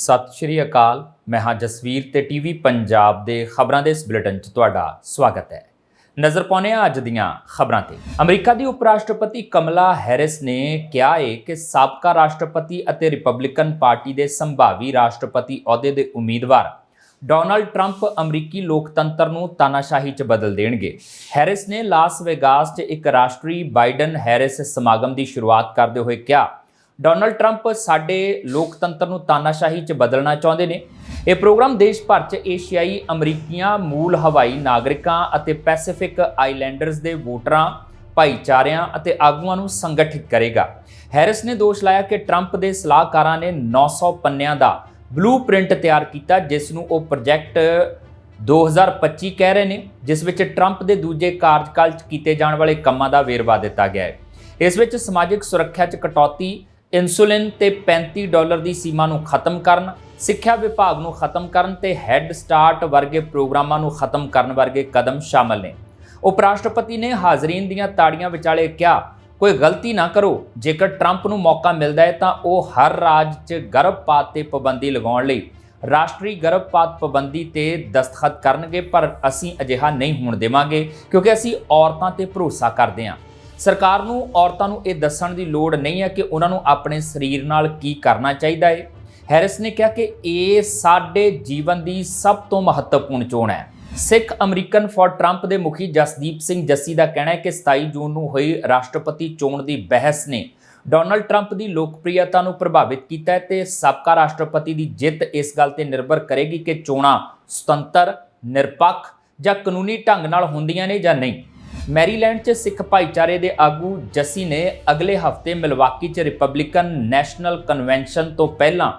ਸਤਿ ਸ਼੍ਰੀ ਅਕਾਲ। ਮੈਂ ਹਾਂ ਜਸਵੀਰ ਤੇ ਟੀਵੀ ਪੰਜਾਬ ਦੇ ਖਬਰਾਂ ਦੇ ਇਸ ਬੁਲੇਟਿਨ 'ਚ ਤੁਹਾਡਾ ਸਵਾਗਤ ਹੈ। ਨਜ਼ਰ ਪਾਉਂਦੇ ਹਾਂ ਅੱਜ ਦੀਆਂ ਖਬਰਾਂ ਤੇ। ਅਮਰੀਕਾ ਦੀ ਉਪ ਰਾਸ਼ਟਰਪਤੀ ਕਮਲਾ ਹੈਰਿਸ ਨੇ ਕਿਹਾ ਹੈ ਕਿ ਸਾਬਕਾ ਰਾਸ਼ਟਰਪਤੀ ਅਤੇ ਰਿਪਬਲਿਕਨ ਪਾਰਟੀ ਦੇ ਸੰਭਾਵੀ ਰਾਸ਼ਟਰਪਤੀ ਅਹੁਦੇ ਦੇ ਉਮੀਦਵਾਰ ਡੋਨਲਡ ਟਰੰਪ ਅਮਰੀਕੀ ਲੋਕਤੰਤਰ ਨੂੰ ਤਾਨਾਸ਼ਾਹੀ 'ਚ ਬਦਲ ਦੇਣਗੇ। ਹੈਰਿਸ ਨੇ ਲਾਸ ਵੇਗਾਸ 'ਚ ਇੱਕ ਰਾਸ਼ਟਰੀ ਬਾਈਡਨ ਹੈਰਿਸ ਸਮਾਗਮ ਦੀ ਸ਼ੁਰੂਆਤ ਕਰਦੇ ਹੋਏ ਕਿਹਾ ਡੋਨਲਡ ਟਰੰਪ ਸਾਡੇ ਲੋਕਤੰਤਰ ਨੂੰ ਤਾਨਾਸ਼ਾਹੀ 'ਚ ਬਦਲਣਾ ਚਾਹੁੰਦੇ ਨੇ। ਇਹ ਪ੍ਰੋਗਰਾਮ ਦੇਸ਼ ਭਰ 'ਚ ਏਸ਼ੀਆਈ, ਅਮਰੀਕੀਆਂ, ਮੂਲ ਹਵਾਈ ਨਾਗਰਿਕਾਂ ਅਤੇ ਪੈਸੀਫਿਕ ਆਈਲੈਂਡਰਸ ਦੇ ਵੋਟਰਾਂ, ਭਾਈਚਾਰਿਆਂ ਅਤੇ ਆਗੂਆਂ ਨੂੰ ਸੰਗਠਿਤ ਕਰੇਗਾ। ਹੈਰਿਸ ਨੇ ਦੋਸ਼ ਲਾਇਆ ਕਿ ਟਰੰਪ ਦੇ ਸਲਾਹਕਾਰਾਂ ਨੇ 900 ਪੰਨਿਆਂ ਦਾ ਬਲੂਪ੍ਰਿੰਟ ਤਿਆਰ ਕੀਤਾ, ਜਿਸ ਨੂੰ ਉਹ ਪ੍ਰੋਜੈਕਟ 2025 ਕਹਿ ਰਹੇ ਨੇ, ਜਿਸ ਵਿੱਚ ਟਰੰਪ ਦੇ ਦੂਜੇ ਕਾਰਜਕਾਲ 'ਚ ਕੀਤੇ ਜਾਣ ਵਾਲੇ ਕੰਮਾਂ ਦਾ ਵੇਰਵਾ ਦਿੱਤਾ ਗਿਆ ਹੈ। ਇਸ ਵਿੱਚ ਸਮਾਜਿਕ ਸੁਰੱਖਿਆ 'ਚ ਕਟੌਤੀ ਇਨਸੂਲਿਨ ਤੇ 35 ਡਾਲਰ ਦੀ ਸੀਮਾ ਨੂੰ ਖਤਮ ਕਰਨ, ਸਿੱਖਿਆ ਵਿਭਾਗ ਨੂੰ ਖਤਮ ਕਰਨ ਤੇ ਹੈੱਡ ਸਟਾਰਟ ਵਰਗੇ ਪ੍ਰੋਗਰਾਮਾਂ ਨੂੰ ਖਤਮ ਕਰਨ ਵਰਗੇ ਕਦਮ ਸ਼ਾਮਲ ਨੇ। ਉਪ ਰਾਸ਼ਟਰਪਤੀ ਨੇ ਹਾਜ਼ਰੀਨ ਦੀਆਂ ਤਾੜੀਆਂ ਵਿਚਾਲੇ ਕਿਹਾ, ਕੋਈ ਗਲਤੀ ਨਾ ਕਰੋ, ਜੇਕਰ ਟਰੰਪ ਨੂੰ ਮੌਕਾ ਮਿਲਦਾ ਹੈ ਤਾਂ ਉਹ ਹਰ ਰਾਜ 'ਚ ਗਰਭਪਾਤ ਤੇ ਪਾਬੰਦੀ ਲਗਾਉਣ ਲਈ ਰਾਸ਼ਟਰੀ ਗਰਭਪਾਤ ਪਾਬੰਦੀ ਤੇ ਦਸਤਖਤ ਕਰਨਗੇ, ਪਰ ਅਸੀਂ ਅਜਿਹਾ ਨਹੀਂ ਹੋਣ ਦੇਵਾਂਗੇ, ਕਿਉਂਕਿ ਅਸੀਂ ਔਰਤਾਂ ਤੇ ਭਰੋਸਾ ਕਰਦੇ ਹਾਂ। ਸਰਕਾਰ ਨੂੰ, ਔਰਤਾਂ ਨੂੰ ਇਹ ਦੱਸਣ ਦੀ ਲੋੜ ਨਹੀਂ ਹੈ ਕਿ ਉਹਨਾਂ ਨੂੰ ਆਪਣੇ ਸਰੀਰ ਨਾਲ ਕੀ ਕਰਨਾ ਚਾਹੀਦਾ ਹੈ। ਹੈਰਿਸ ਨੇ ਕਿਹਾ ਕਿ ਇਹ ਸਾਡੇ ਜੀਵਨ ਦੀ ਸਭ ਤੋਂ ਮਹੱਤਵਪੂਰਨ ਚੋਣ ਹੈ। ਸਿੱਖ ਅਮਰੀਕਨ ਫਾਰ ਟਰੰਪ ਦੇ ਮੁਖੀ ਜਸਦੀਪ ਸਿੰਘ ਜੱਸੀ ਦਾ ਕਹਿਣਾ ਹੈ ਕਿ 27 ਜੂਨ ਨੂੰ ਹੋਈ ਰਾਸ਼ਟਰਪਤੀ ਚੋਣ ਦੀ ਬਹਿਸ ਨੇ ਡੋਨਲਡ ਟਰੰਪ ਦੀ ਲੋਕਪ੍ਰਿਯਤਾ ਨੂੰ ਪ੍ਰਭਾਵਿਤ ਕੀਤਾ ਹੈ ਤੇ ਸਾਬਕਾ ਰਾਸ਼ਟਰਪਤੀ ਦੀ ਜਿੱਤ ਇਸ ਗੱਲ ਤੇ ਨਿਰਭਰ ਕਰੇਗੀ ਕਿ ਚੋਣਾਂ ਸੁਤੰਤਰ, ਨਿਰਪੱਖ ਜਾਂ ਕਾਨੂੰਨੀ ਢੰਗ ਨਾਲ ਹੁੰਦੀਆਂ ਨੇ ਜਾਂ ਨਹੀਂ। ਮੈਰੀਲੈਂਡ 'ਚ ਸਿੱਖ ਭਾਈਚਾਰੇ ਦੇ ਆਗੂ ਜੱਸੀ ਨੇ ਅਗਲੇ ਹਫ਼ਤੇ ਮਿਲਵਾਕੀ 'ਚ ਰਿਪਬਲਿਕਨ ਨੈਸ਼ਨਲ ਕਨਵੈਨਸ਼ਨ ਤੋਂ ਪਹਿਲਾਂ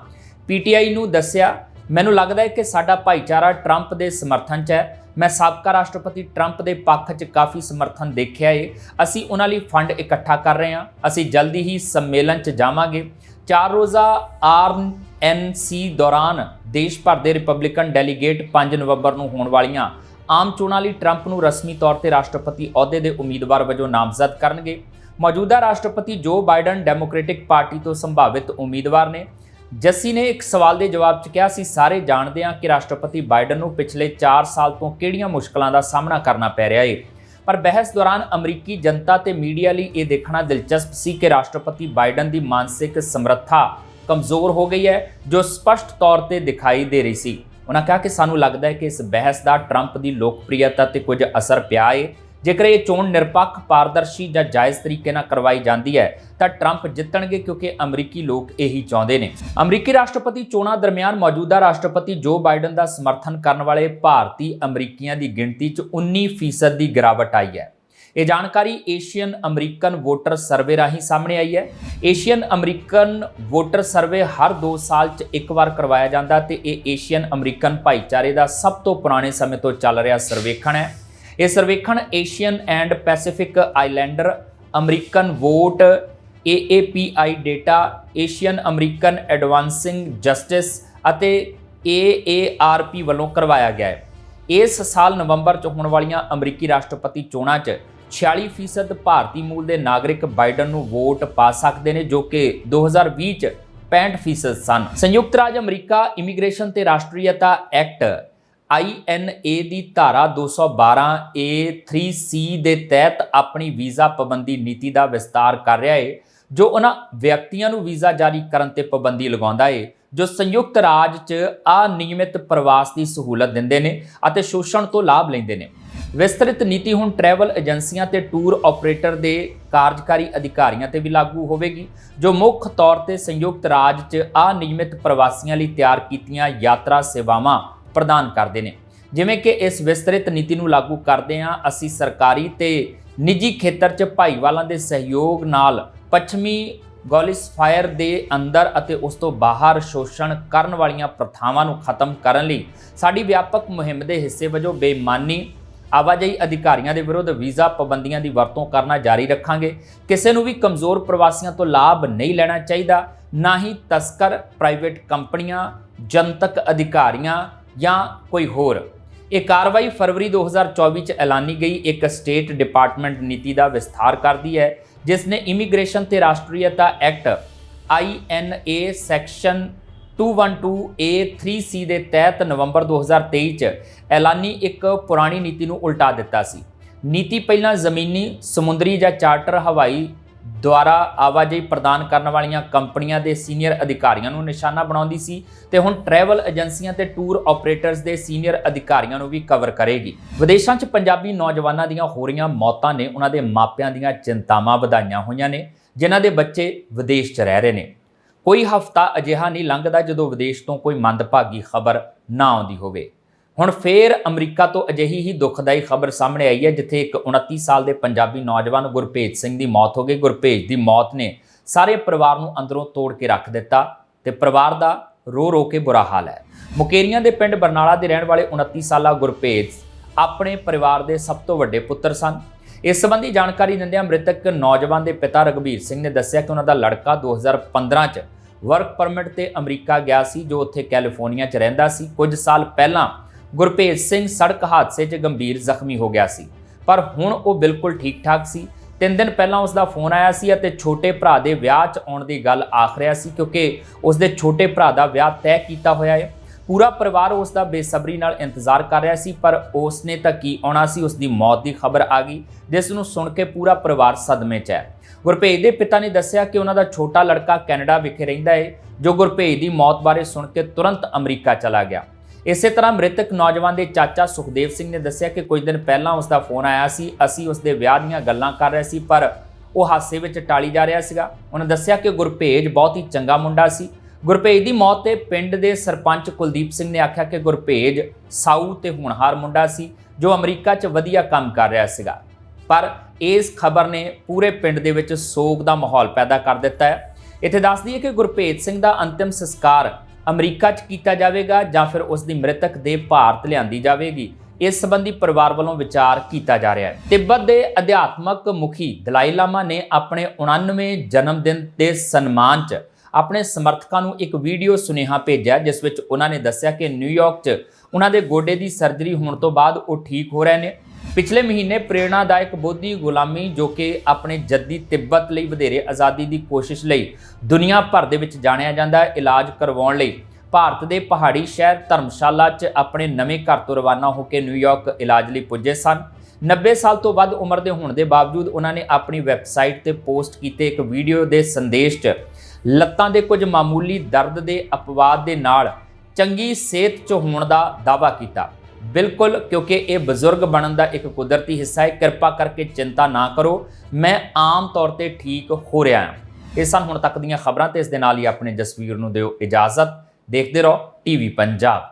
ਪੀਟੀਆਈ ਨੂੰ ਦੱਸਿਆ, ਮੈਨੂੰ ਲੱਗਦਾ ਹੈ ਕਿ ਸਾਡਾ ਭਾਈਚਾਰਾ ਟਰੰਪ ਦੇ ਸਮਰਥਨ 'ਚ ਹੈ। ਮੈਂ ਸਾਬਕਾ ਰਾਸ਼ਟਰਪਤੀ ਟਰੰਪ ਦੇ ਪੱਖ 'ਚ ਕਾਫੀ ਸਮਰਥਨ ਦੇਖਿਆ ਏ। ਅਸੀਂ ਉਹਨਾਂ ਲਈ ਫੰਡ ਇਕੱਠਾ ਕਰ ਰਹੇ ਹਾਂ। ਅਸੀਂ ਜਲਦੀ ਹੀ ਸੰਮੇਲਨ 'ਚ ਜਾਵਾਂਗੇ। ਚਾਰ ਰੋਜ਼ਾ ਆਰਐਨਸੀ ਦੌਰਾਨ ਦੇਸ਼ ਭਰ ਦੇ ਰਿਪਬਲਿਕਨ ਡੈਲੀਗੇਟ 5 ਨਵੰਬਰ ਨੂੰ ਹੋਣ ਵਾਲੀਆਂ ਆਮ ਚੋਣਾਂ ਲਈ ਟਰੰਪ ਨੂੰ ਰਸਮੀ ਤੌਰ ਤੇ ਰਾਸ਼ਟਰਪਤੀ ਅਹੁਦੇ ਦੇ ਉਮੀਦਵਾਰ ਵਜੋਂ ਨਾਮਜ਼ਦ ਕਰਨਗੇ। ਮੌਜੂਦਾ ਰਾਸ਼ਟਰਪਤੀ ਜੋ ਬਾਈਡਨ ਡੈਮੋਕ੍ਰੈਟਿਕ ਪਾਰਟੀ ਤੋਂ ਸੰਭਾਵਿਤ ਉਮੀਦਵਾਰ ਨੇ। ਜੱਸੀ ਨੇ ਇੱਕ ਸਵਾਲ ਦੇ ਜਵਾਬ 'ਚ ਕਿਹਾ ਸੀ, ਸਾਰੇ ਜਾਣਦੇ ਹਾਂ ਕਿ ਰਾਸ਼ਟਰਪਤੀ ਬਾਈਡਨ ਨੂੰ ਪਿਛਲੇ 4 ਸਾਲ ਤੋਂ ਕਿਹੜੀਆਂ ਮੁਸ਼ਕਲਾਂ ਦਾ ਸਾਹਮਣਾ ਕਰਨਾ ਪੈ ਰਿਹਾ ਏ। ਪਰ ਬਹਿਸ ਦੌਰਾਨ ਅਮਰੀਕੀ ਜਨਤਾ ਤੇ ਮੀਡੀਆ ਲਈ ਇਹ ਦੇਖਣਾ ਦਿਲਚਸਪ ਸੀ ਕਿ ਰਾਸ਼ਟਰਪਤੀ ਬਾਈਡਨ ਦੀ ਮਾਨਸਿਕ ਸਮਰੱਥਾ ਕਮਜ਼ੋਰ ਹੋ ਗਈ ਹੈ, ਜੋ ਸਪਸ਼ਟ ਤੌਰ ਤੇ ਦਿਖਾਈ ਦੇ ਰਹੀ ਸੀ। ਉਹਨਾਂ ਕਿਹਾ ਕਿ ਸਾਨੂੰ ਲੱਗਦਾ ਹੈ ਕਿ ਇਸ ਬਹਿਸ ਦਾ ਟਰੰਪ ਦੀ ਲੋਕਪ੍ਰਿਯਤਾ ਤੇ ਕੁਝ ਅਸਰ ਪਿਆ ਹੈ ਜੇਕਰ ਇਹ ਚੋਣ ਨਿਰਪੱਖ, ਪਾਰਦਰਸ਼ੀ ਜਾਂ ਜਾਇਜ਼ ਤਰੀਕੇ ਨਾਲ ਕਰਵਾਈ ਜਾਂਦੀ ਹੈ, ਤਾਂ ਟਰੰਪ ਜਿੱਤਣਗੇ ਕਿਉਂਕਿ ਅਮਰੀਕੀ ਲੋਕ ਇਹੀ ਚਾਹੁੰਦੇ ਨੇ। ਅਮਰੀਕੀ ਰਾਸ਼ਟਰਪਤੀ ਚੋਣਾਂ ਦਰਮਿਆਨ ਮੌਜੂਦਾ ਰਾਸ਼ਟਰਪਤੀ ਜੋ ਬਾਈਡਨ ਦਾ ਸਮਰਥਨ ਕਰਨ ਵਾਲੇ ਭਾਰਤੀ ਅਮਰੀਕੀਆਂ ਦੀ ਗਿਣਤੀ 'ਚ 19% ਦੀ ਗਿਰਾਵਟ ਆਈ ਹੈ। ਇਹ ਜਾਣਕਾਰੀ ਏਸ਼ੀਅਨ ਅਮਰੀਕਨ ਵੋਟਰ ਸਰਵੇ ਰਾਹੀਂ ਸਾਹਮਣੇ ਆਈ ਹੈ। ਏਸ਼ੀਅਨ ਅਮਰੀਕਨ ਵੋਟਰ ਸਰਵੇ ਹਰ 2 ਸਾਲ 'ਚ ਇੱਕ ਵਾਰ ਕਰਵਾਇਆ ਜਾਂਦਾ ਤੇ ਇਹ ਏਸ਼ੀਅਨ ਅਮਰੀਕਨ ਭਾਈਚਾਰੇ ਦਾ ਸਭ ਤੋਂ ਪੁਰਾਣੇ ਸਮੇਂ ਤੋਂ ਚੱਲ ਰਿਹਾ ਸਰਵੇਖਣ ਹੈ। ਇਹ ਸਰਵੇਖਣ Asian and Pacific Islander American vote AAPI data Asian American advancing justice ਅਤੇ AARP ਵੱਲੋਂ ਕਰਵਾਇਆ ਗਿਆ ਹੈ। ਇਸ ਸਾਲ ਨਵੰਬਰ 'ਚ ਹੋਣ ਵਾਲੀਆਂ ਅਮਰੀਕੀ ਰਾਸ਼ਟਰਪਤੀ ਚੋਣਾਂ 'ਚ 46% ਭਾਰਤੀ ਮੂਲ ਦੇ ਨਾਗਰਿਕ ਬਾਈਡਨ ਨੂੰ ਵੋਟ ਪਾ ਸਕਦੇ ਨੇ, ਜੋ ਕਿ 2020 'ਚ 65% ਸਨ। ਸੰਯੁਕਤ ਰਾਜ ਅਮਰੀਕਾ ਇਮੀਗ੍ਰੇਸ਼ਨ ਤੇ ਰਾਸ਼ਟਰੀਅਤਾ ਐਕਟ INA ਦੀ ਧਾਰਾ 212 A3C ਦੇ ਤਹਿਤ ਆਪਣੀ ਵੀਜ਼ਾ ਪਾਬੰਦੀ ਨੀਤੀ ਦਾ ਵਿਸਤਾਰ ਕਰ ਰਿਹਾ ਹੈ ਜੋ ਉਹਨਾਂ ਵਿਅਕਤੀਆਂ ਨੂੰ ਵੀਜ਼ਾ ਜਾਰੀ ਕਰਨ ਤੇ ਪਾਬੰਦੀ ਲਗਾਉਂਦਾ ਹੈ ਜੋ ਸੰਯੁਕਤ ਰਾਜ 'ਚ ਅਨਿਯਮਿਤ ਪ੍ਰਵਾਸ ਦੀ ਸਹੂਲਤ ਦਿੰਦੇ ਨੇ ਅਤੇ ਸ਼ੋਸ਼ਣ ਤੋਂ ਲਾਭ ਲੈਂਦੇ ਨੇ। ਵਿਸਤ੍ਰਿਤ ਨੀਤੀ ਹੁਣ ਟਰੈਵਲ ਏਜੰਸੀਆਂ ਤੇ ਟੂਰ ਆਪਰੇਟਰ ਦੇ ਕਾਰਜਕਾਰੀ ਅਧਿਕਾਰੀਆਂ ਤੇ ਵੀ ਲਾਗੂ ਹੋਵੇਗੀ, ਜੋ ਮੁੱਖ ਤੌਰ ਤੇ ਸੰਯੁਕਤ ਰਾਜ 'ਚ ਅਨਿਯਮਿਤ ਪ੍ਰਵਾਸੀਆਂ ਲਈ ਤਿਆਰ ਕੀਤੀਆਂ ਯਾਤਰਾ ਸੇਵਾਵਾਂ ਪ੍ਰਦਾਨ ਕਰਦੇ ਨੇ। ਜਿਵੇਂ ਕਿ ਇਸ ਵਿਸਤ੍ਰਿਤ ਨੀਤੀ ਨੂੰ ਲਾਗੂ ਕਰਦੇ ਹਾਂ, ਅਸੀਂ ਸਰਕਾਰੀ ਤੇ ਨਿੱਜੀ ਖੇਤਰ 'ਚ ਭਾਈਵਾਲਾਂ ਦੇ ਸਹਿਯੋਗ ਨਾਲ ਪੱਛਮੀ ਗੋਲਿਸਫਾਇਰ ਦੇ ਅੰਦਰ ਅਤੇ ਉਸ ਤੋਂ ਬਾਹਰ ਸ਼ੋਸ਼ਣ ਕਰਨ ਵਾਲੀਆਂ ਪ੍ਰਥਾਵਾਂ ਨੂੰ ਖਤਮ ਕਰਨ ਲਈ ਸਾਡੀ ਵਿਆਪਕ ਮੁਹਿੰਮ ਦੇ ਹਿੱਸੇ ਵਜੋਂ ਬੇਈਮਾਨੀ ਆਵਾਜਾਈ ਅਧਿਕਾਰੀਆਂ ਦੇ ਵਿਰੁੱਧ ਵੀਜ਼ਾ ਪਾਬੰਦੀਆਂ ਦੀ ਵਰਤੋਂ ਕਰਨਾ ਜਾਰੀ ਰੱਖਾਂਗੇ। ਕਿਸੇ ਨੂੰ ਵੀ ਕਮਜ਼ੋਰ ਪ੍ਰਵਾਸੀਆਂ ਤੋਂ ਲਾਭ ਨਹੀਂ ਲੈਣਾ ਚਾਹੀਦਾ, ਨਾ ਹੀ ਤਸਕਰ, ਪ੍ਰਾਈਵੇਟ ਕੰਪਨੀਆਂ, ਜਨਤਕ ਅਧਿਕਾਰੀਆਂ ਜਾਂ ਕੋਈ ਹੋਰ। ਇਹ ਕਾਰਵਾਈ ਫਰਵਰੀ 2024 ਚ ਐਲਾਨੀ ਗਈ ਇੱਕ ਸਟੇਟ ਡਿਪਾਰਟਮੈਂਟ ਨੀਤੀ ਦਾ ਵਿਸਥਾਰ ਕਰਦੀ ਹੈ, ਜਿਸ ਨੇ ਇਮੀਗ੍ਰੇਸ਼ਨ ਤੇ ਰਾਸ਼ਟਰੀਅਤਾ ਐਕਟ INA ਸੈਕਸ਼ਨ 212A3C ਦੇ ਤਹਿਤ ਨਵੰਬਰ 2023 ਚ ਐਲਾਨੀ ਇੱਕ ਪੁਰਾਣੀ ਨੀਤੀ ਨੂੰ ਉਲਟਾ ਦਿੱਤਾ ਸੀ। ਨੀਤੀ ਪਹਿਲਾਂ ਜ਼ਮੀਨੀ, ਸਮੁੰਦਰੀ ਜਾਂ ਚਾਰਟਰ ਹਵਾਈ ਦੁਆਰਾ ਆਵਾਜਾਈ ਪ੍ਰਦਾਨ ਕਰਨ ਵਾਲੀਆਂ ਕੰਪਨੀਆਂ ਦੇ ਸੀਨੀਅਰ ਅਧਿਕਾਰੀਆਂ ਨੂੰ ਨਿਸ਼ਾਨਾ ਬਣਾਉਂਦੀ ਸੀ ਤੇ ਹੁਣ ਟਰੈਵਲ ਏਜੰਸੀਆਂ ਤੇ ਟੂਰ ਆਪਰੇਟਰਸ ਦੇ ਸੀਨੀਅਰ ਅਧਿਕਾਰੀਆਂ ਨੂੰ ਵੀ ਕਵਰ ਕਰੇਗੀ। ਵਿਦੇਸ਼ਾਂ 'ਚ ਪੰਜਾਬੀ ਨੌਜਵਾਨਾਂ ਦੀਆਂ ਹੋ ਰਹੀਆਂ ਮੌਤਾਂ ਨੇ ਉਹਨਾਂ ਦੇ ਮਾਪਿਆਂ ਦੀਆਂ ਚਿੰਤਾਵਾਂ ਵਧਾਈਆਂ ਹੋਈਆਂ ਨੇ, ਜਿਨ੍ਹਾਂ ਦੇ ਬੱਚੇ ਵਿਦੇਸ਼ 'ਚ ਰਹਿ ਰਹੇ ਨੇ। ਕੋਈ ਹਫਤਾ ਅਜਿਹਾ ਨਹੀਂ ਲੰਘਦਾ ਜਦੋਂ ਵਿਦੇਸ਼ ਤੋਂ ਕੋਈ ਮੰਦਭਾਗੀ ਖਬਰ ਨਾ ਆਉਂਦੀ ਹੋਵੇ। ਹੁਣ ਫੇਰ ਅਮਰੀਕਾ ਤੋਂ ਅਜਿਹੀ ਹੀ ਦੁਖਦਾਈ ਖਬਰ ਸਾਹਮਣੇ ਆਈ ਹੈ, ਜਿੱਥੇ ਇੱਕ 29 ਸਾਲ ਦੇ ਪੰਜਾਬੀ ਨੌਜਵਾਨ ਗੁਰਭੇਜ ਸਿੰਘ ਦੀ ਮੌਤ ਹੋ ਗਈ। ਗੁਰਭੇਜ ਦੀ ਮੌਤ ਨੇ ਸਾਰੇ ਪਰਿਵਾਰ ਨੂੰ ਅੰਦਰੋਂ ਤੋੜ ਕੇ ਰੱਖ ਦਿੱਤਾ ਤੇ ਪਰਿਵਾਰ ਦਾ ਰੋ ਰੋ ਕੇ ਬੁਰਾ ਹਾਲ ਹੈ। ਮੁਕੇਰੀਆਂ ਦੇ ਪਿੰਡ ਬਰਨਾਲਾ ਦੇ ਰਹਿਣ ਵਾਲੇ 29 ਸਾਲਾ ਗੁਰਭੇਜ ਆਪਣੇ ਪਰਿਵਾਰ ਦੇ ਸਭ ਤੋਂ ਵੱਡੇ ਪੁੱਤਰ ਸਨ। ਇਸ ਸੰਬੰਧੀ ਜਾਣਕਾਰੀ ਦਿੰਦਿਆਂ ਮ੍ਰਿਤਕ ਨੌਜਵਾਨ ਦੇ ਪਿਤਾ ਰਗਵੀਰ ਸਿੰਘ ਨੇ ਦੱਸਿਆ ਕਿ ਉਹਨਾਂ ਦਾ ਲੜਕਾ 2015 ਚ ਵਰਕ ਪਰਮਿਟ ਤੇ ਅਮਰੀਕਾ ਗਿਆ ਸੀ, ਜੋ ਉੱਥੇ ਕੈਲੀਫੋਰਨੀਆ 'ਚ ਰਹਿੰਦਾ ਸੀ। ਕੁਝ ਸਾਲ ਪਹਿਲਾਂ ਗੁਰਭੇਜ ਸਿੰਘ ਸੜਕ ਹਾਦਸੇ 'ਚ ਗੰਭੀਰ ਜ਼ਖਮੀ ਹੋ ਗਿਆ ਸੀ। ਪਰ ਹੁਣ ਉਹ ਬਿਲਕੁਲ ਠੀਕ ਠਾਕ ਸੀ। ਤਿੰਨ ਦਿਨ ਪਹਿਲਾਂ ਉਸ ਦਾ ਫੋਨ ਆਇਆ ਸੀ ਅਤੇ ਛੋਟੇ ਭਰਾ ਦੇ ਵਿਆਹ 'ਚ ਆਉਣ ਦੀ ਗੱਲ ਆਖ ਰਿਹਾ ਸੀ, ਕਿਉਂਕਿ ਉਸ ਦੇ ਛੋਟੇ ਭਰਾ ਦਾ ਵਿਆਹ ਤੈਅ ਕੀਤਾ ਹੋਇਆ ਹੈ। ਪੂਰਾ ਪਰਿਵਾਰ ਉਸ ਦਾ ਬੇਸਬਰੀ ਨਾਲ ਇੰਤਜ਼ਾਰ ਕਰ ਰਿਹਾ ਸੀ, ਪਰ ਉਸ ਨੇ ਤਾਂ ਕੀ ਆਉਣਾ ਸੀ ਉਸ ਦੀ ਮੌਤ ਦੀ ਖਬਰ ਆ ਗਈ, ਜਿਸ ਨੂੰ ਸੁਣ ਕੇ ਪੂਰਾ ਪਰਿਵਾਰ ਸਦਮੇ 'ਚ ਹੈ। ਗੁਰਭੇਜ ਦੇ ਪਿਤਾ ਨੇ ਦੱਸਿਆ ਕਿ ਉਹਨਾਂ ਦਾ ਛੋਟਾ ਲੜਕਾ ਕੈਨੇਡਾ ਵਿਖੇ ਰਹਿੰਦਾ ਹੈ ਜੋ ਗੁਰਭੇਜ ਦੀ ਮੌਤ ਬਾਰੇ ਸੁਣ ਕੇ ਤੁਰੰਤ ਅਮਰੀਕਾ ਚਲਾ ਗਿਆ। ਇਸੇ ਤਰ੍ਹਾਂ ਮ੍ਰਿਤਕ ਨੌਜਵਾਨ ਦੇ ਚਾਚਾ ਸੁਖਦੇਵ ਸਿੰਘ ਨੇ ਦੱਸਿਆ ਕਿ ਕੁਝ ਦਿਨ ਪਹਿਲਾਂ ਉਸ ਦਾ ਫੋਨ ਆਇਆ ਸੀ, ਅਸੀਂ ਉਸ ਦੇ ਵਿਆਹ ਦੀਆਂ ਗੱਲਾਂ ਕਰ ਰਹੇ ਸੀ, ਪਰ ਉਹ ਹਾਸੇ ਵਿੱਚ ਟਾਲੀ ਜਾ ਰਿਹਾ ਸੀਗਾ। ਉਹਨੇ ਦੱਸਿਆ ਕਿ ਗੁਰਭੇਜ ਬਹੁਤ ਹੀ ਚੰਗਾ ਮੁੰਡਾ ਸੀ ਗੁਰਭੇਜ ਦੀ ਮੌਤ ਤੇ ਪਿੰਡ ਦੇ ਸਰਪੰਚ ਕੁਲਦੀਪ ਸਿੰਘ ਨੇ ਆਖਿਆ ਕਿ ਗੁਰਭੇਜ ਸਾਊ ਤੇ ਹੋਣਹਾਰ ਮੁੰਡਾ ਸੀ, ਜੋ ਅਮਰੀਕਾ 'ਚ ਵਧੀਆ ਕੰਮ ਕਰ ਰਿਹਾ ਸੀਗਾ। ਪਰ ਇਸ ਖਬਰ ਨੇ ਪੂਰੇ ਪਿੰਡ ਦੇ ਵਿੱਚ ਸੋਗ ਦਾ ਮਾਹੌਲ ਪੈਦਾ ਕਰ ਦਿੱਤਾ ਹੈ। ਇੱਥੇ ਦੱਸ ਦਈਏ ਕਿ ਗੁਰਭੇਜ ਸਿੰਘ ਦਾ ਅੰਤਿਮ ਸੰਸਕਾਰ ਅਮਰੀਕਾ 'ਚ ਕੀਤਾ ਜਾਵੇਗਾ ਜਾਂ ਫਿਰ ਉਸ ਦੀ ਮ੍ਰਿਤਕ ਦੇ ਭਾਰਤ ਲਿਆਂਦੀ ਜਾਵੇਗੀ। ਇਸ ਸੰਬੰਧੀ ਪਰਿਵਾਰ ਵੱਲੋਂ ਵਿਚਾਰ ਕੀਤਾ ਜਾ ਰਿਹਾ ਹੈ। ਤਿੱਬਤ ਦੇ ਅਧਿਆਤਮਕ ਮੁਖੀ ਦਲਾਈ ਲਾਮਾ ਨੇ ਆਪਣੇ 99 ਜਨਮ ਦਿਨ ਦੇ ਸਨਮਾਨ 'ਚ ਆਪਣੇ ਸਮਰਥਕਾਂ ਨੂੰ ਇੱਕ ਵੀਡੀਓ ਸੁਨੇਹਾ ਭੇਜਿਆ, ਜਿਸ ਵਿੱਚ ਉਹਨਾਂ ਨੇ ਦੱਸਿਆ ਕਿ ਨਿਊਯਾਰਕ 'ਚ ਉਹਨਾਂ ਦੇ ਗੋਡੇ ਦੀ ਸਰਜਰੀ ਹੋਣ ਤੋਂ ਬਾਅਦ ਉਹ ਠੀਕ ਹੋ ਰਹੇ ਨੇ। ਪਿਛਲੇ ਮਹੀਨੇ ਪ੍ਰੇਰਣਾਦਾਇਕ ਬੋਧੀ ਗੁਲਾਮੀ ਜੋ ਕਿ ਆਪਣੇ ਜੱਦੀ ਤਿੱਬਤ ਲਈ ਵਧੇਰੇ ਆਜ਼ਾਦੀ ਦੀ ਕੋਸ਼ਿਸ਼ ਲਈ ਦੁਨੀਆ ਭਰ ਦੇ ਵਿੱਚ ਜਾਣਿਆ ਜਾਂਦਾ ਹੈ, ਇਲਾਜ ਕਰਵਾਉਣ ਲਈ। ਭਾਰਤ ਦੇ ਪਹਾੜੀ ਸ਼ਹਿਰ ਧਰਮਸ਼ਾਲਾ 'ਚ ਆਪਣੇ ਨਵੇਂ ਘਰ ਤੋਂ ਰਵਾਨਾ ਹੋ ਕੇ ਨਿਊਯਾਰਕ ਇਲਾਜ ਲਈ ਪੁੱਜੇ ਸਨ। 90 ਸਾਲ ਤੋਂ ਵੱਧ ਉਮਰ ਦੇ ਹੋਣ ਦੇ ਬਾਵਜੂਦ ਉਹਨਾਂ ਨੇ ਆਪਣੀ ਵੈਬਸਾਈਟ ਤੇ ਪੋਸਟ ਕੀਤੇ ਇੱਕ ਵੀਡੀਓ ਦੇ ਸੰਦੇਸ਼ 'ਚ ਲੱਤਾਂ ਦੇ ਕੁਝ ਮਾਮੂਲੀ ਦਰਦ ਦੇ ਅਪਵਾਦ ਦੇ ਨਾਲ ਚੰਗੀ ਸਿਹਤ 'ਚ ਹੋਣ ਦਾ ਦਾਅਵਾ ਕੀਤਾ। ਬਿਲਕੁਲ, ਕਿਉਂਕਿ ਇਹ ਬਜ਼ੁਰਗ ਬਣਨ ਦਾ ਇੱਕ ਕੁਦਰਤੀ ਹਿੱਸਾ ਹੈ। ਕਿਰਪਾ ਕਰਕੇ ਚਿੰਤਾ ਨਾ ਕਰੋ। ਮੈਂ ਆਮ ਤੌਰ ਤੇ ਠੀਕ ਹੋ ਰਿਹਾ ਹਾਂ। ਇਹ ਸਨ ਹੁਣ ਤੱਕ ਦੀਆਂ ਖਬਰਾਂ ਤੇ ਇਸ ਦੇ ਨਾਲ ਹੀ ਆਪਣੇ ਜਸਵੀਰ ਨੂੰ ਦਿਓ ਇਜਾਜ਼ਤ। ਦੇਖਦੇ ਰਹੋ, ਟੀਵੀ ਪੰਜਾਬ।